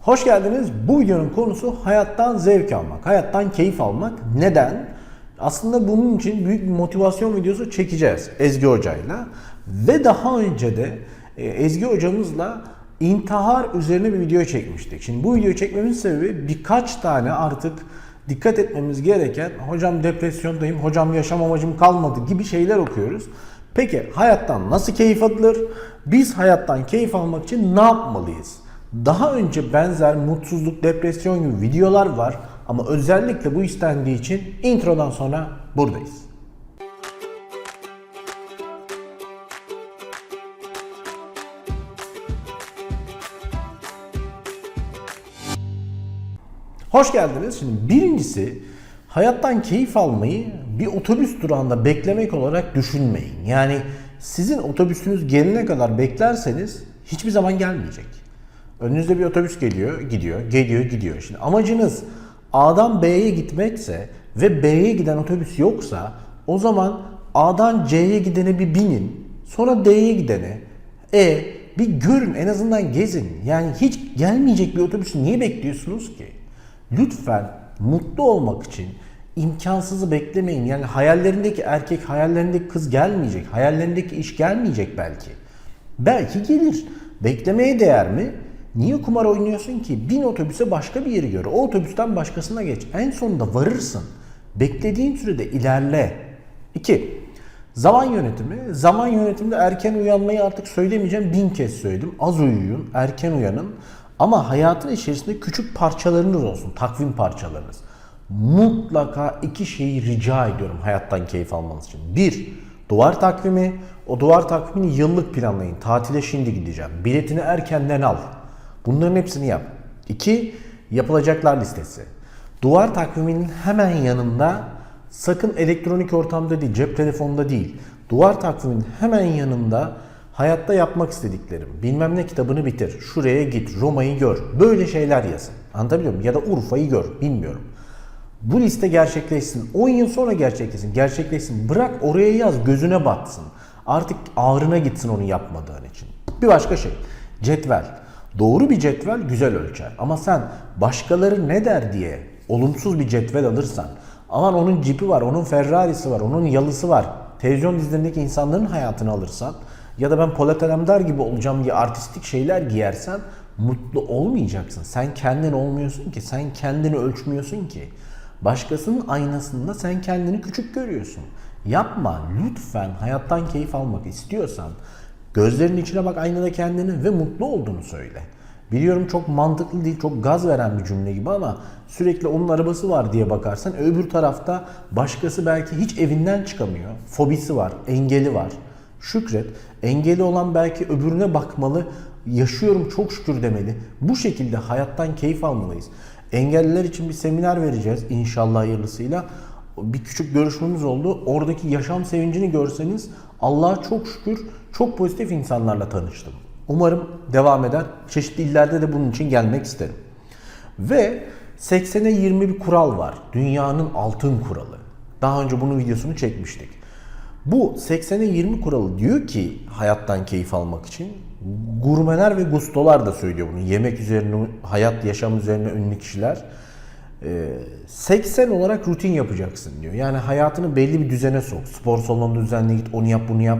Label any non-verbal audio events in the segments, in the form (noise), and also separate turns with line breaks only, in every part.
Hoş geldiniz. Bu videonun konusu hayattan zevk almak, hayattan keyif almak. Neden? Aslında bunun için büyük bir motivasyon videosu çekeceğiz Ezgi Hoca'yla. Ve daha önce de e, Ezgi Hocamızla intihar üzerine bir video çekmiştik. Şimdi bu videoyu çekmemin sebebi birkaç tane artık dikkat etmemiz gereken hocam depresyondayım, hocam yaşam amacım kalmadı gibi şeyler okuyoruz. Peki hayattan nasıl keyif alınır? Biz hayattan keyif almak için ne yapmalıyız? Daha önce benzer mutsuzluk, depresyon gibi videolar var ama özellikle bu istendiği için introdan sonra buradayız. Hoş geldiniz. Şimdi birincisi hayattan keyif almayı bir otobüs durağında beklemek olarak düşünmeyin. Yani sizin otobüsünüz gelene kadar beklerseniz hiçbir zaman gelmeyecek. Önünüzde bir otobüs geliyor, gidiyor, geliyor, gidiyor. Şimdi amacınız A'dan B'ye gitmekse ve B'ye giden otobüs yoksa o zaman A'dan C'ye gidene bir binin, sonra D'ye gidene. E bir görün en azından gezin. Yani hiç gelmeyecek bir otobüsü niye bekliyorsunuz ki? Lütfen mutlu olmak için imkansızı beklemeyin. Yani hayallerindeki erkek, hayallerindeki kız gelmeyecek. Hayallerindeki iş gelmeyecek belki. Belki gelir. Beklemeye değer mi? Niye kumar oynuyorsun ki? Bin otobüse başka bir yeri gör. O otobüsten başkasına geç. En sonunda varırsın. Beklediğin sürede ilerle. 2. Zaman yönetimi. Zaman yönetiminde erken uyanmayı artık söylemeyeceğim. Bin kez söyledim. Az uyuyun, erken uyanın. Ama hayatın içerisinde küçük parçalarınız olsun. Takvim parçalarınız. Mutlaka iki şeyi rica ediyorum hayattan keyif almanız için. Bir, duvar takvimi. O duvar takvimini yıllık planlayın. Tatile şimdi gideceğim. Biletini erkenden al. Bunların hepsini yap. İki, yapılacaklar listesi. Duvar takviminin hemen yanında sakın elektronik ortamda değil, cep telefonunda değil. Duvar takviminin hemen yanında hayatta yapmak istediklerim, bilmem ne kitabını bitir, şuraya git, Roma'yı gör. Böyle şeyler yazın. Anlatabiliyor muyum? Ya da Urfa'yı gör, bilmiyorum. Bu liste gerçekleşsin. 10 yıl sonra gerçekleşsin. Gerçekleşsin. Bırak oraya yaz, gözüne batsın. Artık ağrına gitsin onu yapmadığın için. Bir başka şey. Cetvel. Doğru bir cetvel güzel ölçer. Ama sen başkaları ne der diye olumsuz bir cetvel alırsan, aman onun cipi var, onun Ferrari'si var, onun yalısı var, televizyon dizilerindeki insanların hayatını alırsan ya da ben Polat Alemdar gibi olacağım diye artistik şeyler giyersen mutlu olmayacaksın. Sen kendin olmuyorsun ki, sen kendini ölçmüyorsun ki. Başkasının aynasında sen kendini küçük görüyorsun. Yapma lütfen hayattan keyif almak istiyorsan gözlerinin içine bak aynada kendini ve mutlu olduğunu söyle. Biliyorum çok mantıklı değil, çok gaz veren bir cümle gibi ama sürekli onun arabası var diye bakarsan öbür tarafta başkası belki hiç evinden çıkamıyor. Fobisi var, engeli var. Şükret. Engeli olan belki öbürüne bakmalı, yaşıyorum çok şükür demeli. Bu şekilde hayattan keyif almalıyız. Engelliler için bir seminer vereceğiz inşallah hayırlısıyla. Bir küçük görüşmemiz oldu. Oradaki yaşam sevincini görseniz Allah'a çok şükür çok pozitif insanlarla tanıştım. Umarım devam eder. Çeşitli illerde de bunun için gelmek isterim. Ve 80'e 20 bir kural var. Dünyanın altın kuralı. Daha önce bunun videosunu çekmiştik. Bu 80'e 20 kuralı diyor ki hayattan keyif almak için gurmeler ve gustolar da söylüyor bunu. Yemek üzerine, hayat, yaşam üzerine ünlü kişiler. Ee, 80 olarak rutin yapacaksın diyor. Yani hayatını belli bir düzene sok. Spor salonunda düzenle git, onu yap, bunu yap.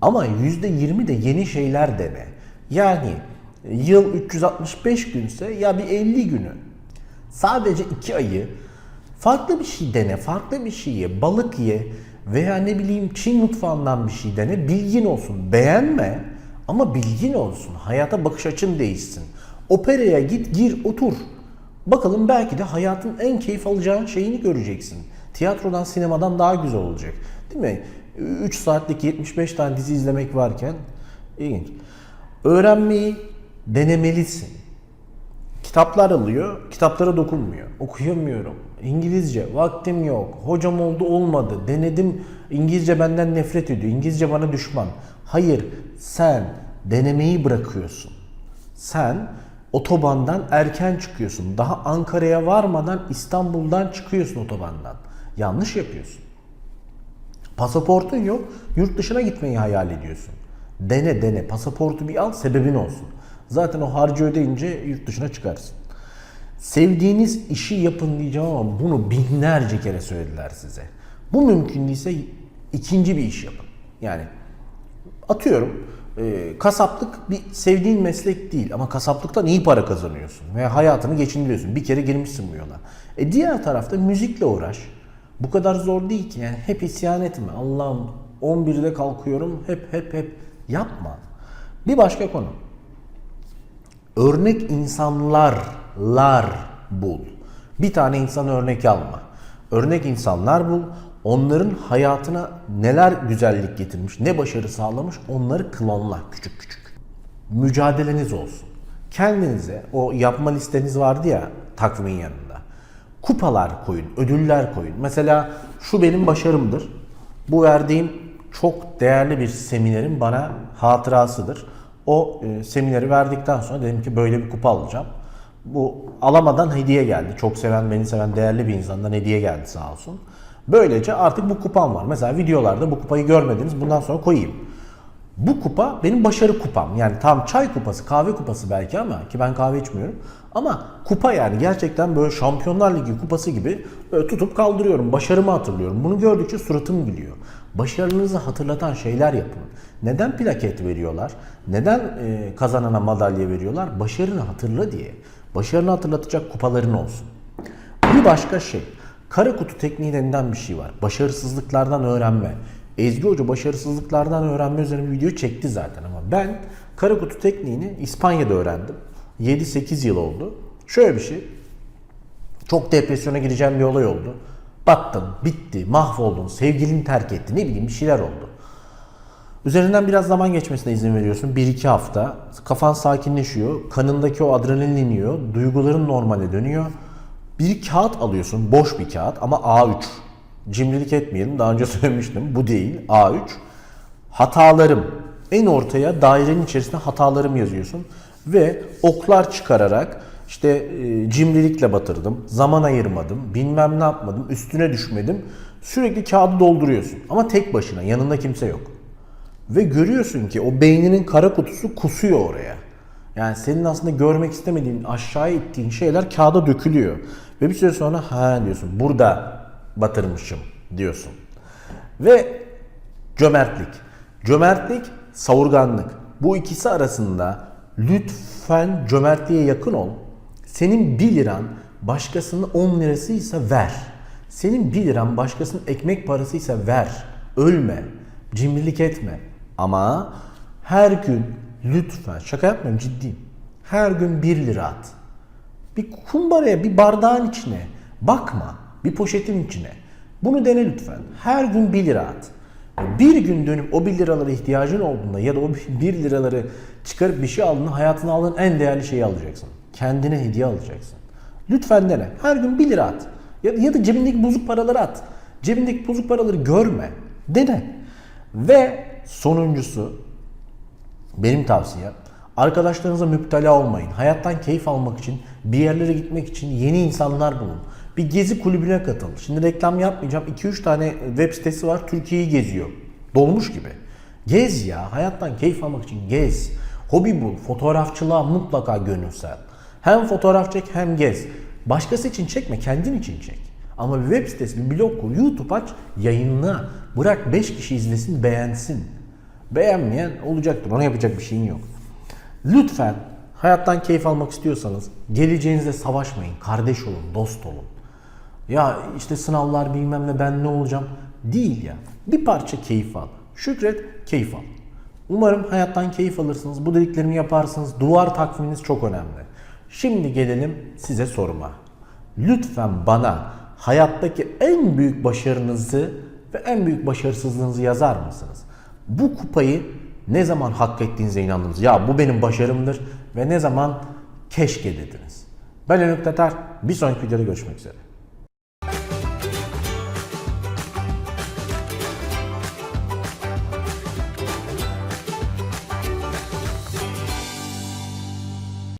Ama %20 de yeni şeyler dene. Yani yıl 365 günse ya bir 50 günü sadece 2 ayı farklı bir şey dene, farklı bir şey ye, balık ye veya ne bileyim Çin mutfağından bir şey dene, bilgin olsun. Beğenme ama bilgin olsun. Hayata bakış açın değişsin. Operaya git, gir, otur. Bakalım belki de hayatın en keyif alacağın şeyini göreceksin. Tiyatrodan, sinemadan daha güzel olacak. Değil mi? 3 saatlik 75 tane dizi izlemek varken ilginç. Öğrenmeyi denemelisin. Kitaplar alıyor, kitaplara dokunmuyor. Okuyamıyorum. İngilizce, vaktim yok. Hocam oldu olmadı. Denedim, İngilizce benden nefret ediyor. İngilizce bana düşman. Hayır, sen denemeyi bırakıyorsun. Sen otobandan erken çıkıyorsun. Daha Ankara'ya varmadan İstanbul'dan çıkıyorsun otobandan. Yanlış yapıyorsun. Pasaportun yok, yurt dışına gitmeyi hayal ediyorsun. Dene dene, pasaportu bir al, sebebin olsun. Zaten o harcı ödeyince yurt dışına çıkarsın. Sevdiğiniz işi yapın diyeceğim ama bunu binlerce kere söylediler size. Bu mümkün değilse ikinci bir iş yapın. Yani atıyorum e, kasaplık bir sevdiğin meslek değil ama kasaplıktan iyi para kazanıyorsun ve hayatını geçindiriyorsun. Bir kere girmişsin bu yola. E diğer tarafta müzikle uğraş. Bu kadar zor değil ki yani hep isyan etme. Allah'ım 11'de kalkıyorum hep hep hep yapma. Bir başka konu. Örnek insanlarlar bul. Bir tane insan örnek alma. Örnek insanlar bul. Onların hayatına neler güzellik getirmiş, ne başarı sağlamış onları klonla küçük küçük. Mücadeleniz olsun. Kendinize o yapma listeniz vardı ya takvimin yanında. Kupalar koyun, ödüller koyun. Mesela şu benim başarımdır. Bu verdiğim çok değerli bir seminerin bana hatırasıdır. O e, semineri verdikten sonra dedim ki böyle bir kupa alacağım. Bu alamadan hediye geldi. Çok seven, beni seven değerli bir insandan hediye geldi sağ olsun. Böylece artık bu kupam var. Mesela videolarda bu kupayı görmediniz. Bundan sonra koyayım. Bu kupa benim başarı kupam. Yani tam çay kupası, kahve kupası belki ama ki ben kahve içmiyorum. Ama kupa yani gerçekten böyle Şampiyonlar Ligi kupası gibi tutup kaldırıyorum. Başarımı hatırlıyorum. Bunu gördükçe suratım gülüyor. Başarınızı hatırlatan şeyler yapın. Neden plaket veriyorlar? Neden e, kazanana madalya veriyorlar? Başarını hatırla diye. Başarını hatırlatacak kupaların olsun. Bir başka şey. Kara kutu tekniği denilen bir şey var. Başarısızlıklardan öğrenme. Ezgi Hoca başarısızlıklardan öğrenme üzerine bir video çekti zaten ama ben kara kutu tekniğini İspanya'da öğrendim. 7-8 yıl oldu. Şöyle bir şey. Çok depresyona gireceğim bir olay oldu. Battın, bitti, mahvoldun, sevgilini terk etti, ne bileyim bir şeyler oldu. Üzerinden biraz zaman geçmesine izin veriyorsun. 1-2 hafta. Kafan sakinleşiyor. Kanındaki o adrenalin iniyor. Duyguların normale dönüyor. Bir kağıt alıyorsun. Boş bir kağıt ama A3. Cimrilik etmeyelim. Daha önce (laughs) söylemiştim. Bu değil. A3. Hatalarım. En ortaya dairenin içerisinde hatalarım yazıyorsun. Ve oklar çıkararak işte e, cimrilikle batırdım, zaman ayırmadım, bilmem ne yapmadım, üstüne düşmedim. Sürekli kağıdı dolduruyorsun. Ama tek başına, yanında kimse yok. Ve görüyorsun ki o beyninin kara kutusu kusuyor oraya. Yani senin aslında görmek istemediğin, aşağı ittiğin şeyler kağıda dökülüyor. Ve bir süre sonra ha diyorsun burada batırmışım diyorsun. Ve cömertlik. Cömertlik, savurganlık. Bu ikisi arasında lütfen cömertliğe yakın ol. Senin 1 liran başkasının 10 lirasıysa ver. Senin 1 liran başkasının ekmek parasıysa ver. Ölme. Cimrilik etme. Ama her gün lütfen şaka yapmıyorum ciddiyim. Her gün 1 lira at. Bir kumbaraya, bir bardağın içine bakma. Bir poşetin içine. Bunu dene lütfen. Her gün 1 lira at. Bir gün dönüp o 1 liralara ihtiyacın olduğunda ya da o (laughs) 1 liraları çıkarıp bir şey aldığında hayatına aldığın en değerli şeyi alacaksın. Kendine hediye alacaksın. Lütfen dene. Her gün 1 lira at. Ya, ya da cebindeki bozuk paraları at. Cebindeki bozuk paraları görme. Dene. Ve sonuncusu benim tavsiyem arkadaşlarınıza müptela olmayın. Hayattan keyif almak için, bir yerlere gitmek için yeni insanlar bulun. Bir gezi kulübüne katıl. Şimdi reklam yapmayacağım. 2-3 tane web sitesi var. Türkiye'yi geziyor. Dolmuş gibi. Gez ya. Hayattan keyif almak için gez. Hobi bul. Fotoğrafçılığa mutlaka gönülsel. Hem fotoğraf çek hem gez. Başkası için çekme. Kendin için çek. Ama bir web sitesi, bir blog kur, YouTube aç, yayınla. Bırak 5 kişi izlesin, beğensin. Beğenmeyen olacaktır. Ona yapacak bir şeyin yok. Lütfen hayattan keyif almak istiyorsanız geleceğinizle savaşmayın. Kardeş olun, dost olun. Ya işte sınavlar bilmem ne ben ne olacağım. Değil ya. Bir parça keyif al. Şükret, keyif al. Umarım hayattan keyif alırsınız. Bu dediklerimi yaparsınız. Duvar takviminiz çok önemli. Şimdi gelelim size soruma. Lütfen bana hayattaki en büyük başarınızı ve en büyük başarısızlığınızı yazar mısınız? Bu kupayı ne zaman hak ettiğinize inandınız? Ya bu benim başarımdır ve ne zaman keşke dediniz? Ben Önük Tatar. Bir sonraki videoda görüşmek üzere.